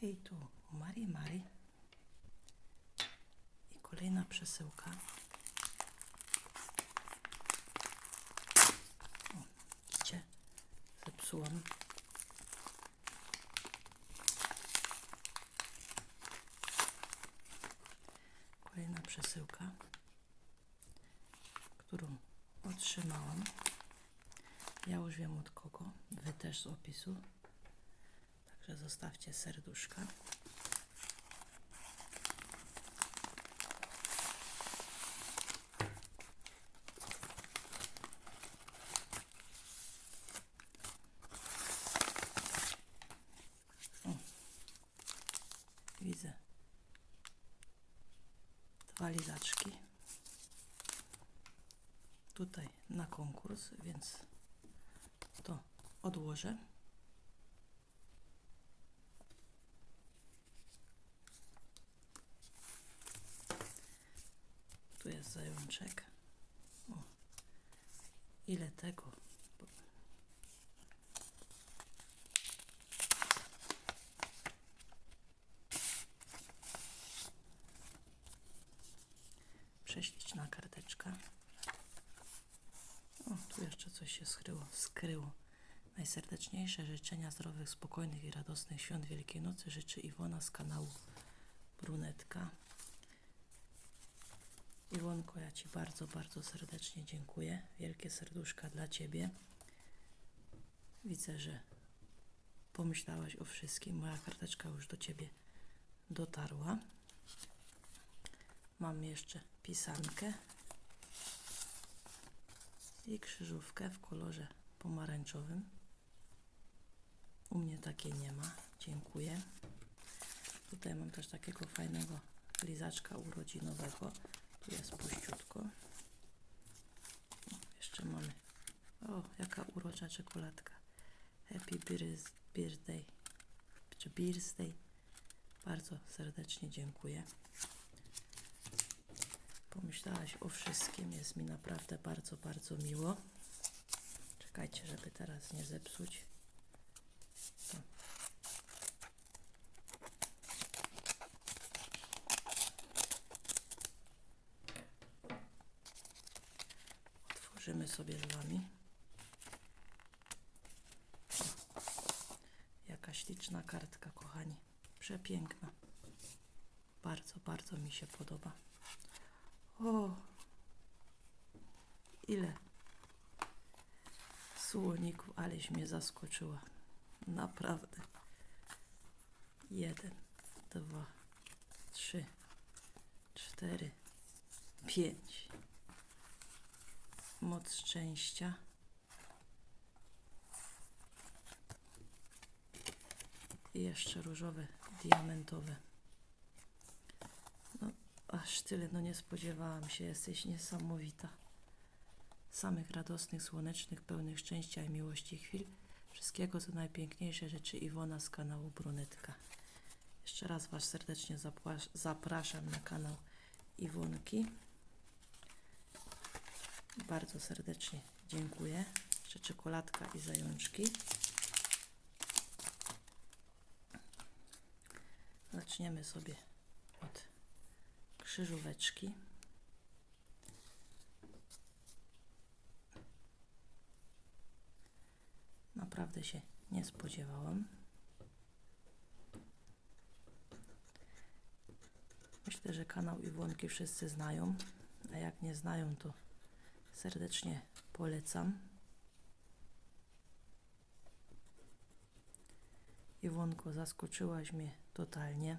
Hej tu, Mari Mari. I kolejna przesyłka. O, widzicie? Zepsułam. Kolejna przesyłka, którą otrzymałam. Ja już wiem od kogo, wy też z opisu. Także zostawcie serduszka. Widzę dwa lizaczki. Tutaj na konkurs, więc to odłożę. Zajączek. O, ile tego? Prześliczna karteczka. O, tu jeszcze coś się skryło. skryło. Najserdeczniejsze życzenia zdrowych, spokojnych i radosnych świąt Wielkiej Nocy życzy Iwona z kanału Brunetka. Iwonko, ja Ci bardzo, bardzo serdecznie dziękuję. Wielkie serduszka dla Ciebie. Widzę, że pomyślałaś o wszystkim. Moja karteczka już do Ciebie dotarła. Mam jeszcze pisankę i krzyżówkę w kolorze pomarańczowym. U mnie takiej nie ma. Dziękuję. Tutaj mam też takiego fajnego lizaczka urodzinowego. Tu jest puściutko. O, jeszcze mamy. O, jaka urocza czekoladka. Happy birth- birthday. Czy birthday. Bardzo serdecznie dziękuję. Pomyślałaś o wszystkim. Jest mi naprawdę bardzo, bardzo miło. Czekajcie, żeby teraz nie zepsuć. To. Otworzymy sobie z Wami. Jaka śliczna kartka, kochani. Przepiękna. Bardzo, bardzo mi się podoba. O! Ile słoników, aleś mnie zaskoczyła. Naprawdę. Jeden, dwa, trzy, cztery, pięć. Moc szczęścia. I jeszcze różowe, diamentowe. No, aż tyle, no nie spodziewałam się, jesteś niesamowita. Samych radosnych, słonecznych, pełnych szczęścia i miłości chwil. Wszystkiego, co najpiękniejsze rzeczy Iwona z kanału Brunetka. Jeszcze raz Was serdecznie zapraszam na kanał Iwonki. Bardzo serdecznie dziękuję. Jeszcze czekoladka i zajączki. Zaczniemy sobie od krzyżóweczki. Naprawdę się nie spodziewałam. Myślę, że kanał Iwonki wszyscy znają, a jak nie znają, to serdecznie polecam. Iwonko, zaskoczyłaś mnie totalnie.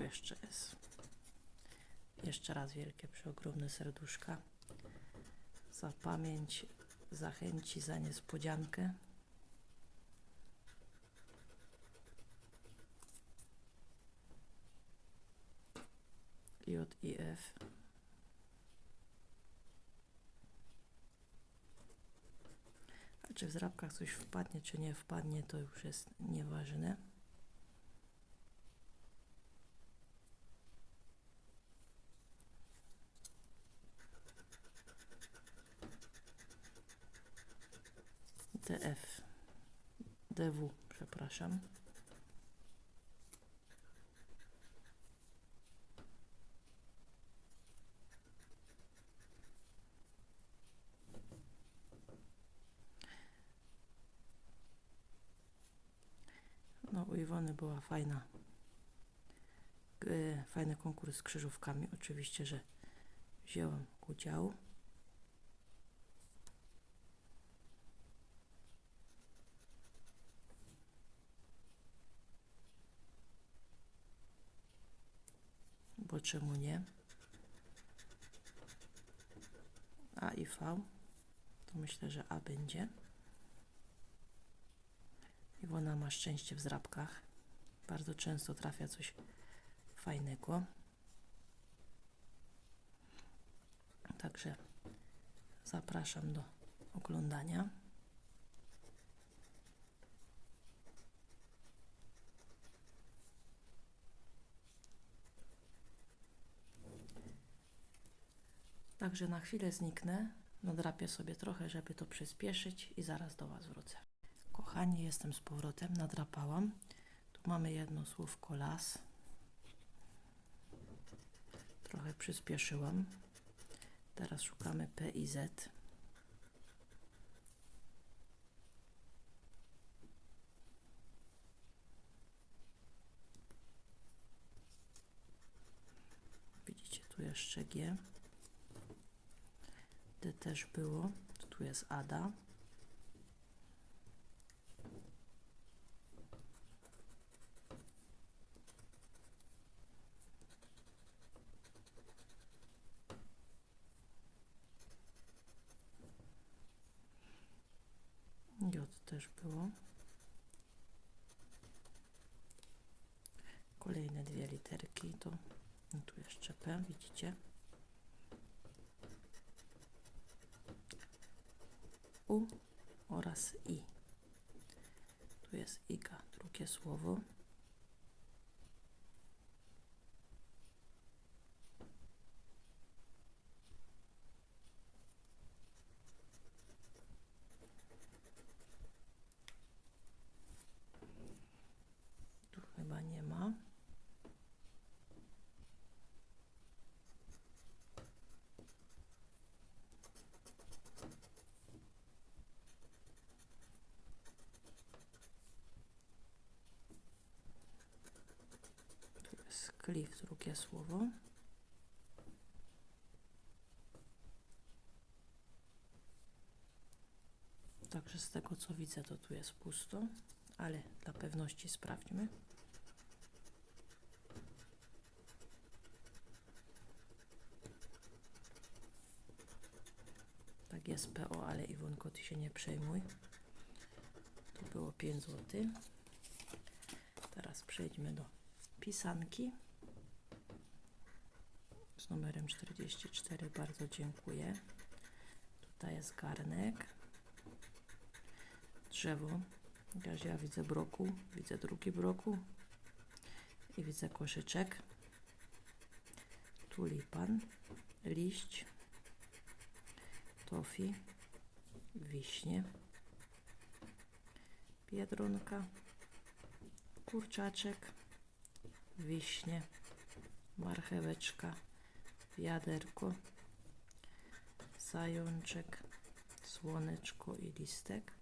Jeszcze jest. Jeszcze raz wielkie, przeogromne serduszka. Za pamięć, za chęci, za niespodziankę. J i F. Czy w zrabkach coś wpadnie, czy nie wpadnie, to już jest nieważne. DW, przepraszam. No, u Iwony była fajna, fajny konkurs z krzyżówkami. Oczywiście, że wzięłam udział. Czemu nie? A i V. To myślę, że A będzie. Iwona ma szczęście w zrabkach. Bardzo często trafia coś fajnego. Także zapraszam do oglądania. Także na chwilę zniknę, nadrapię sobie trochę, żeby to przyspieszyć i zaraz do Was wrócę. Kochani, jestem z powrotem, nadrapałam. Tu mamy jedno słówko las. Trochę przyspieszyłam. Teraz szukamy P i Z. Widzicie, tu jeszcze G. D też było. Tu jest Ada. J też było. Kolejne dwie literki to no tu jeszcze P, widzicie? U oraz I. Tu jest Iga, drugie słowo. Tu chyba nie ma. Tu klif, drugie słowo. Także z tego co widzę, to tu jest pusto, ale dla pewności sprawdźmy. Tak jest PO, ale Iwonko, ty się nie przejmuj. To było 5 zł. Teraz przejdźmy do pisanki numerem 44. Bardzo dziękuję. Tutaj jest garnek, drzewo. Ja widzę broku, widzę drugi broku. I widzę koszyczek, tulipan, liść, tofi, wiśnie, biedronka, kurczaczek, wiśnie, marcheweczka, wiaderko, zajączek, słoneczko i listek.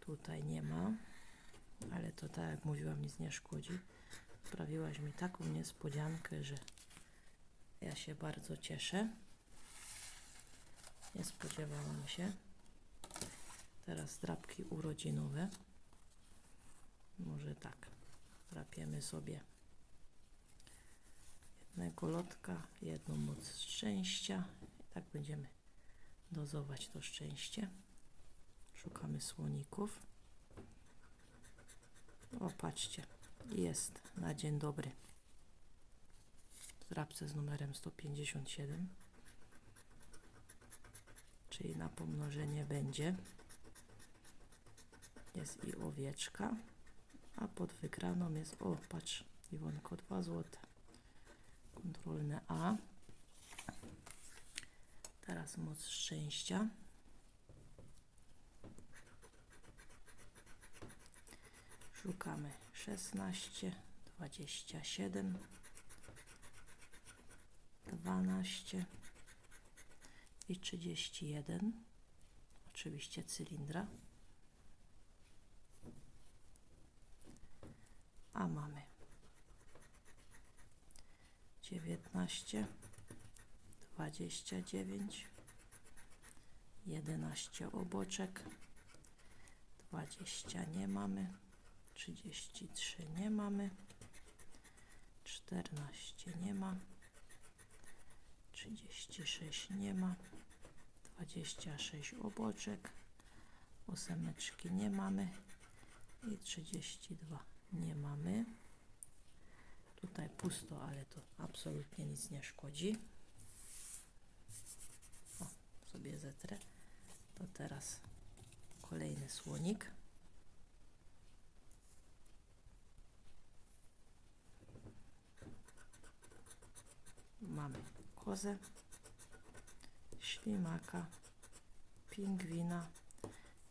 Tutaj nie ma, ale to tak jak mówiłam, nic nie szkodzi. Sprawiłaś mi taką niespodziankę, że ja się bardzo cieszę. Nie spodziewałam się. Teraz drapki urodzinowe. Może tak, drapiemy sobie jednego lotka, jedną moc szczęścia. I tak będziemy dozować to szczęście. Szukamy słoników. O, patrzcie, jest na dzień dobry. W drapce z numerem 157. Czyli na pomnożenie będzie. jest i owieczka, a pod wygraną jest, o patrz, Iwonko, 2 złote. Kontrolne A. Teraz moc szczęścia. Szukamy 16, 27, 12 i 31. Oczywiście cylindra. A mamy 19, 29, 11 oboczek, 20 nie mamy, 33 nie mamy, 14 nie ma, 36 nie ma, 26 oboczek, ósemeczki nie mamy i 32 nie mamy. Tutaj pusto, ale to absolutnie nic nie szkodzi. O, sobie zetrę. To teraz kolejny słonik. Mamy kozę, ślimaka, pingwina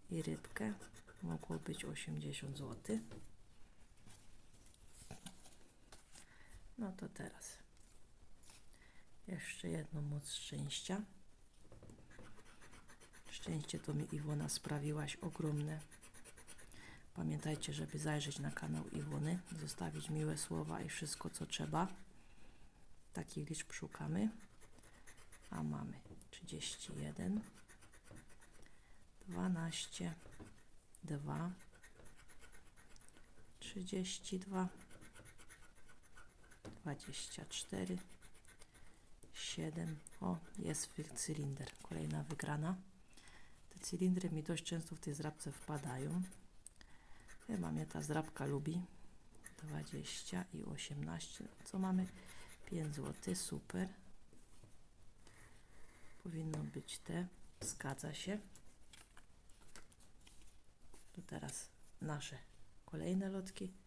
i rybkę. Mogło być 80 zł. No to teraz jeszcze jedną moc szczęścia. Szczęście to mi Iwona sprawiłaś ogromne. Pamiętajcie, żeby zajrzeć na kanał Iwony, zostawić miłe słowa i wszystko co trzeba. Takich liczb szukamy. A mamy 31, 12, 2, 32, 24, 7. O, jest cylinder. Kolejna wygrana. Te cylindry mi dość często w tej zrabce wpadają. Chyba mnie ta zrabka lubi. 20 i 18. Co mamy? 5 zł. Super. Powinno być te. Zgadza się. To teraz nasze kolejne lotki.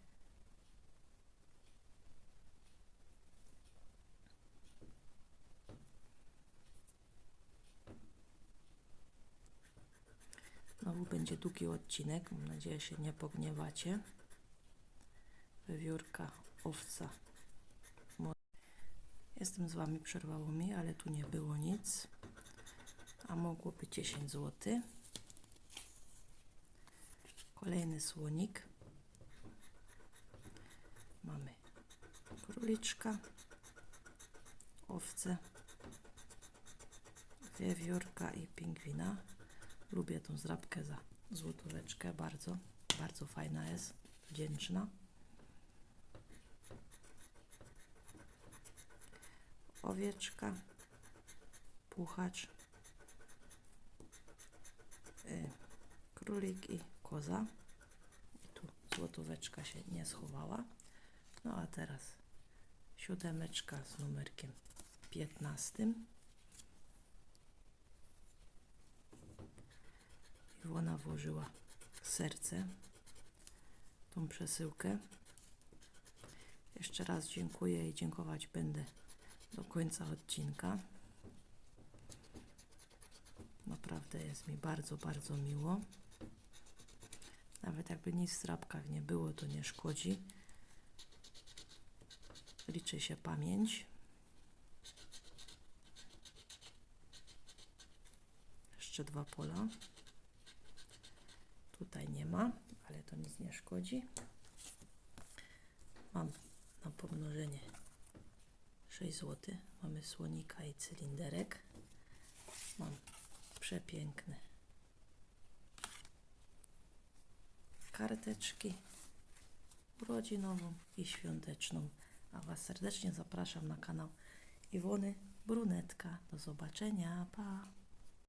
Znowu będzie długi odcinek. Mam nadzieję, się nie pogniewacie. Wywiórka, owca. Jestem z Wami, przerwało mi, ale tu nie było nic. A mogło być 10 zł. Kolejny słonik. Mamy króliczka, owce, wiewiórka i pingwina. Lubię tą zrabkę za złotóweczkę bardzo. Bardzo fajna jest, wdzięczna. Owieczka, puchacz, y, królik i koza. I tu złotóweczka się nie schowała. No a teraz siódemeczka z numerkiem 15. Iwona włożyła serce, tą przesyłkę. Jeszcze raz dziękuję i dziękować będę do końca odcinka. Naprawdę jest mi bardzo, bardzo miło. Nawet jakby nic w zrabkach nie było, to nie szkodzi. Liczy się pamięć. Jeszcze dwa pola. Ma, ale to nic nie szkodzi. Mam na pomnożenie 6 zł. Mamy słonika i cylinderek. Mam przepiękne karteczki urodzinową i świąteczną. A Was serdecznie zapraszam na kanał Iwony Brunetka. Do zobaczenia. Pa!